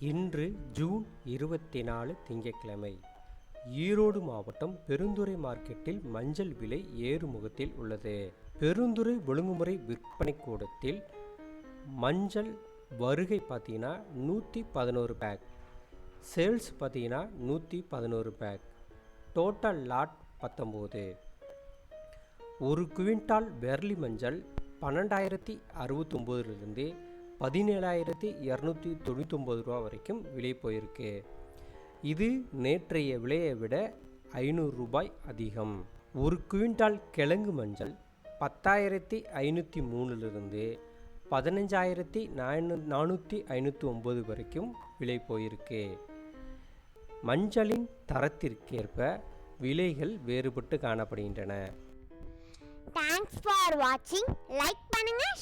இன்று ஜூன் இருபத்தி நாலு திங்கட்கிழமை. ஈரோடு மாவட்டம் பெருந்துறை மார்க்கெட்டில் மஞ்சள் விலை ஏறுமுகத்தில் உள்ளது. பெருந்துறை ஒழுங்குமுறை விற்பனை கூடத்தில் மஞ்சள் வருகை பார்த்தீங்கன்னா நூற்றி பதினோரு பேக் சேல்ஸ் பார்த்தீங்கன்னா நூற்றி பதினோரு பேக் டோட்டல் லாட் பத்தொம்போது ஒரு குவிண்டால் வெர்லி மஞ்சள் பன்னெண்டாயிரத்தி அறுபத்தொம்போதுலேருந்து பதினேழாயிரத்தி இரநூத்தி தொண்ணூத்தொம்பது ரூபா வரைக்கும் விலை போயிருக்கு. இது நேற்றைய விலையை விட ஐநூறு ரூபாய் அதிகம். ஒரு குவிண்டால் கிழங்கு மஞ்சள் பத்தாயிரத்தி ஐநூற்றி மூணுலேருந்து பதினஞ்சாயிரத்தி நானூ நானூற்றி ஐநூற்றி ஒம்பது வரைக்கும் விலை போயிருக்கு. மஞ்சளின் தரத்திற்கேற்ப விலைகள் வேறுபட்டு காணப்படுகின்றன. தேங்க்ஸ் ஃபார் வாட்சிங் லைக் பண்ணுங்கள்